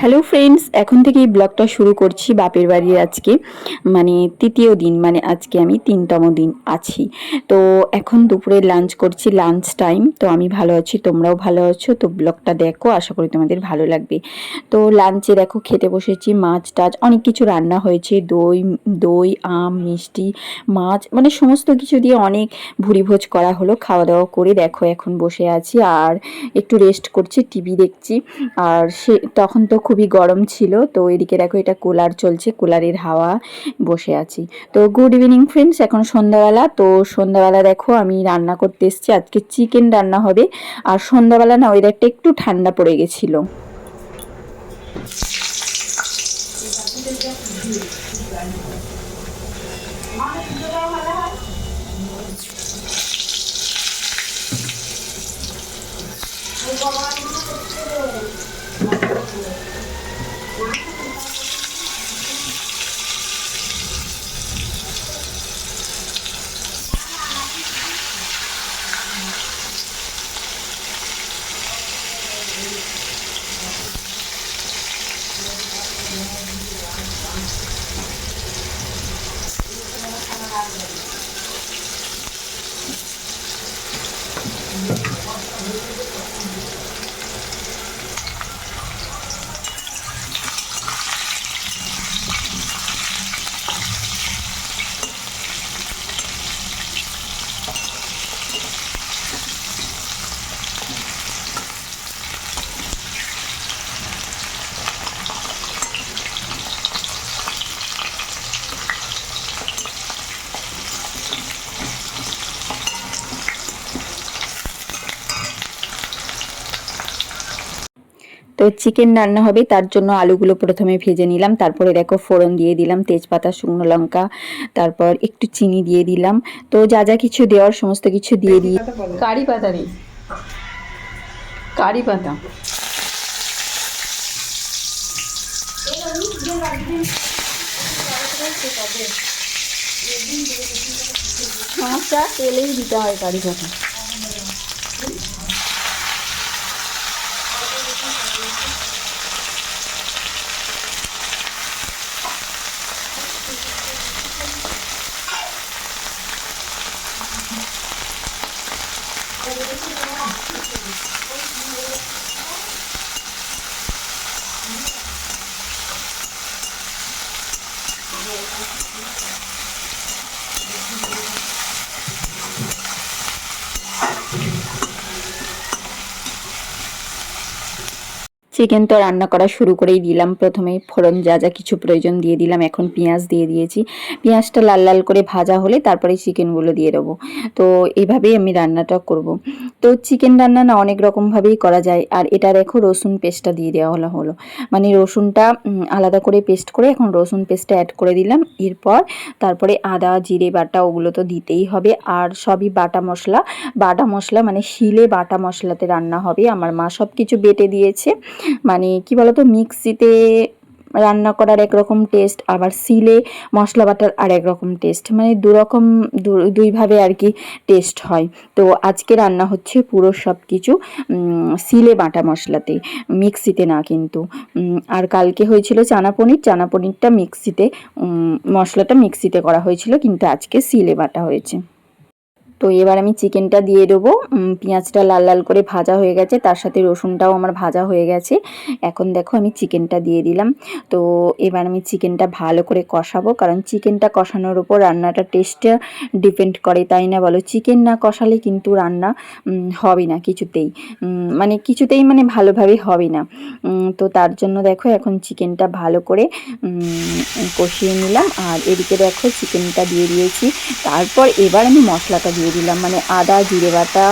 Hello friends এখন থেকে এই ব্লগটা শুরু করছি বাপের বাড়ির আজকে মানে তৃতীয় দিন মানে আজকে আমি তিনতম দিন আছি। তো এখন দুপুরে লাঞ্চ করছি লাঞ্চ টাইম তো আমি ভালো আছি, তোমরাও ভালো আছো, তো ব্লগটা দেখো, আশা করি তোমাদের ভালো লাগবে। তো লাঞ্চে দেখো খেতে বসেছি, মাছ টাছ, অনেক কিছু রান্না হয়েছে, দই দই, আম, মিষ্টি, মাছ মানে সমস্ত কিছু দিয়ে অনেক ভুরিভোজ করা হলো খাওয়া দাওয়া করে দেখো এখন বসে আছি, আর একটু রেস্ট করছি টিভি দেখছি, আর সে, তখন তো খুবই গরম ছিল, তো এদিকে দেখো এটা কুলার চলছে, কুলারের হাওয়া বসে আছি। তো গুড ইভিনিং ফ্রেন্ডস এখন সন্ধ্যাবেলা, তো সন্ধ্যাবেলা দেখো আমি রান্না করতে এসেছি, আজকে চিকেন রান্না হবে। আর সন্ধ্যাবেলা না ওয়েদারটা একটু ঠান্ডা পড়ে গেছিল। তো চিকেন রান্না হবে তার জন্য আলুগুলো প্রথমে ভেজে নিলাম তারপরে দেখো ফোড়ন দিয়ে দিলাম তেজপাতা শুকনো লঙ্কা তারপর একটু চিনি দিয়ে দিলাম। তো যা যা কিছু দেওয়ার সমস্ত কিছু দিয়ে দিই। কারি পাতা রে কারি পাতা। মাছটা তেলেই দিতে হয় কারি পাতা। 我觉得这个应该很适合你 চিকেন তো রান্না করা শুরু করেই দিলাম। প্রথমে ফোড়ন যা যা কিছু প্রয়োজন দিয়ে দিলাম। এখন পেঁয়াজ দিয়ে দিয়েছি। পেঁয়াজটা লাল লাল করে ভাজা হলে তারপরে চিকেনগুলো দিয়ে দেবো। তো এইভাবেই আমি রান্নাটা করব। তো চিকেন রান্না না অনেক রকমভাবেই করা যায়। আর এটা দেখো রসুন পেস্টটা দিয়ে দেওয়া হলো হলো। মানে রসুনটা আলাদা করে পেস্ট করে এখন রসুন পেস্টটা অ্যাড করে দিলাম। এরপর তারপরে আদা, জিরে, বাটা ওগুলো তো দিতেই হবে। আর সবই বাটা মশলা। বাটা মশলা মানে শিলে বাটা মশলাতে রান্না হবে। আমার মা সব কিছু বেটে দিয়েছে। মানে কি বলতো, মিক্সিতে রান্না করার একরকম টেস্ট আবার সিলে মশলা বাটার আর একরকম টেস্ট মানে দুরকম দুইভাবে আর কি টেস্ট হয়। তো আজকে রান্না হচ্ছে পুরো সব কিছু সিলে বাটা মশলাতে, মিক্সিতে না কিন্তু। আর কালকে হয়েছিল চানা পনির, চানা পনিরটা মিক্সিতে মশলাটা মিক্সিতে করা হয়েছিল, কিন্তু আজকে সিলে বাটা হয়েছে। তো এবার আমি চিকেনটা দিয়ে দেবো। পেঁয়াজটা লাল লাল করে ভাজা হয়ে গেছে, তার সাথে রসুনটাও আমার ভাজা হয়ে গেছে। এখন দেখো আমি চিকেনটা দিয়ে দিলাম। তো এবার আমি চিকেনটা ভালো করে কষাবো, কারণ চিকেনটা কষানোর উপর রান্নাটা টেস্টটা ডিপেন্ড করে, তাই না বলো? চিকেন না কষালে কিন্তু রান্না হবে না কিছুতেই। মানে কিছুতেই মানে ভালোভাবে হবে না। তো তার জন্য দেখো এখন চিকেনটা ভালো করে কষিয়ে নিলাম। আর এদিকে দেখো চিকেনটা দিয়ে দিয়েছি। তারপর এবার আমি মশলাটা দিয়ে দিয়ে দিলাম। মানে আদা, জিরে বাটা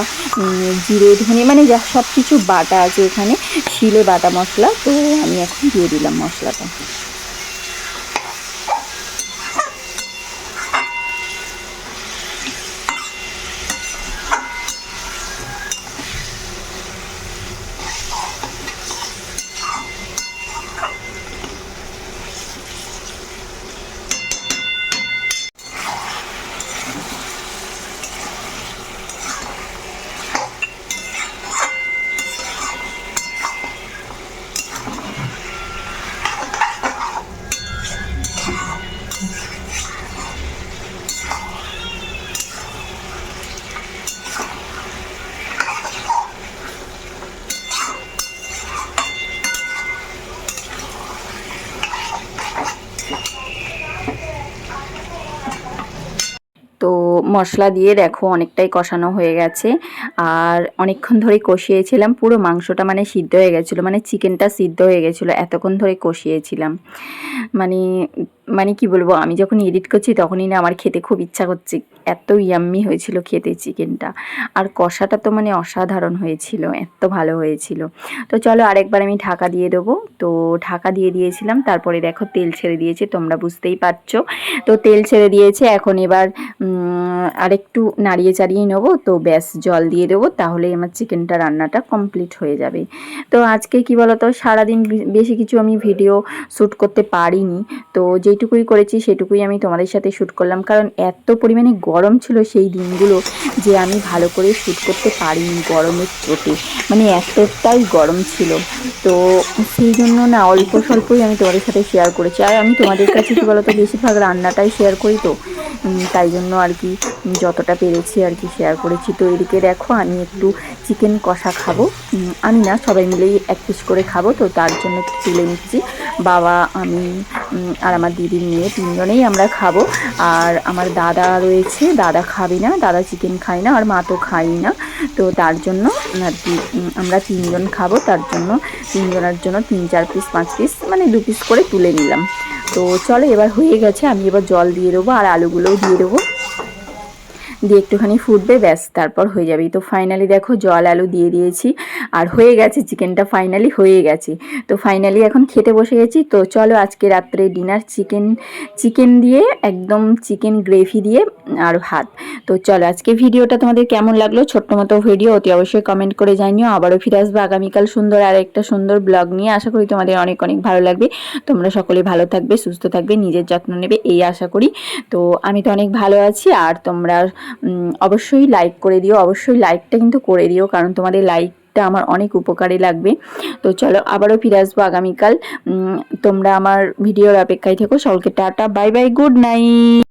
জিরে, ধনে মানে যা সব কিছু বাটা আছে এখানে শিলে বাটা মশলা, তো আমি এখন দিয়ে দিলাম মশলাটা। মশলা দিয়ে দেখো অনেকটাই কষানো হয়ে গেছে। আর অনেকক্ষণ ধরে কষিয়েছিলাম, পুরো মাংসটা মানে সিদ্ধ হয়ে গেছিল মানে চিকেনটা সিদ্ধ হয়ে গেছিল, এতক্ষণ ধরে কষিয়েছিলাম। মানে মানে কি বলব, আমি যখন এডিট করছি তখনই না আমার খেতে খুব ইচ্ছা করছে। এত ইয়াম্মি হয়েছিল খেতে চিকেনটা আর কষাটা তো মানে অসাধারণ হয়েছিল, এত ভালো হয়েছিল। তো চলো আরেকবার আমি ঢাকা দিয়ে দেবো। তো ঢাকা দিয়ে দিয়েছিলাম, তারপরে দেখো তেল ছেড়ে দিয়েছে, তোমরা বুঝতেই পারছ। তো তেল ছেড়ে দিয়েছে, এখন এবার আরেকটু নাড়িয়ে চাড়িয়ে নেব। তো ব্যাস, জল দিয়ে দেবো তাহলে আমার চিকেনটা রান্নাটা কমপ্লিট হয়ে যাবে। তো আজকে কি বলতো, সারাদিন বেশি কিছু আমি ভিডিও শ্যুট করতে পারিনি। তো যেটুকুই করেছি, সেটুকুই আমি তোমাদের সাথে শ্যুট করলাম। কারণ এত পরিমাণে গরম ছিল সেই দিনগুলো যে আমি ভালো করে শ্যুট করতে পারিনি গরমের চোটে। মানে এতটাই গরম ছিল। তো সেই জন্য না অল্প স্বল্পই আমি তোমাদের সাথে শেয়ার করেছি। আর আমি তোমাদের কাছে কী বলতো, বেশিরভাগ রান্নাটাই শেয়ার করি তো। তাই জন্য আর কি যতটা পেরেছি আর কি শেয়ার করেছি। তো এদিকে দেখো, আমি একটু চিকেন কষা খাব। আমি না, সবাই মিলেই এক পিস করে খাব। তো তার জন্য তুলে নিচ্ছি। বাবা, আমি আর আমার দিদির মেয়ে তিনজনেই আমরা খাব। আর আমার দাদা রয়েছে, দাদা খাবে না, দাদা চিকেন খায় না, আর মা তো খাই না। তো তার জন্য আর কি আমরা তিনজন খাব। তার জন্য, তিনজনের জন্য তিন, চার পিস পাঁচ পিস মানে দু পিস করে তুলে নিলাম। তো চলো এবার হয়ে গেছে আমি এবার জল দিয়ে দেবো আর আলুগুলোও দিয়ে দেবো। দিয়ে একটুখানি ফুটবে, ব্যাস, তারপর হয়ে যাবে। তো ফাইনালি দেখো জল, আলু দিয়ে দিয়েছি। আর হয়ে গেছে চিকেনটা ফাইনালি হয়ে গেছে। তো ফাইনালি এখন খেতে বসে গেছি। তো চলো আজকে রাত্রে ডিনার চিকেন চিকেন দিয়ে, একদম চিকেন গ্রেভি দিয়ে আর ভাত। তো চলো আজকে ভিডিওটা তোমাদের কেমন লাগল? ছোট্ট মতো ভিডিও অতি অবশ্যই কমেন্ট করে জানিও। আবারও ফিরে আসব আগামীকাল সুন্দর আর একটা সুন্দর ব্লগ নিয়ে। আশা করি তোমাদের অনেক অনেক ভালো লাগবে। তোমরা সকলে ভালো থাকবে, সুস্থ থাকবে, নিজের যত্ন নেবে, এই আশা করি। তো আমি তো অনেক ভালো আছি। আর তোমরা অবশ্যই লাইক করে দিও, অবশ্যই লাইকটা কিন্তু করে দিও, কারণ তোমাদের লাইকটা আমার অনেক উপকারে লাগবে। তো চলো আবারও ফিরে আসব আগামীকাল। তোমরা আমার ভিডিওর অপেক্ষায় থেকো। সকলকে tata bye bye good night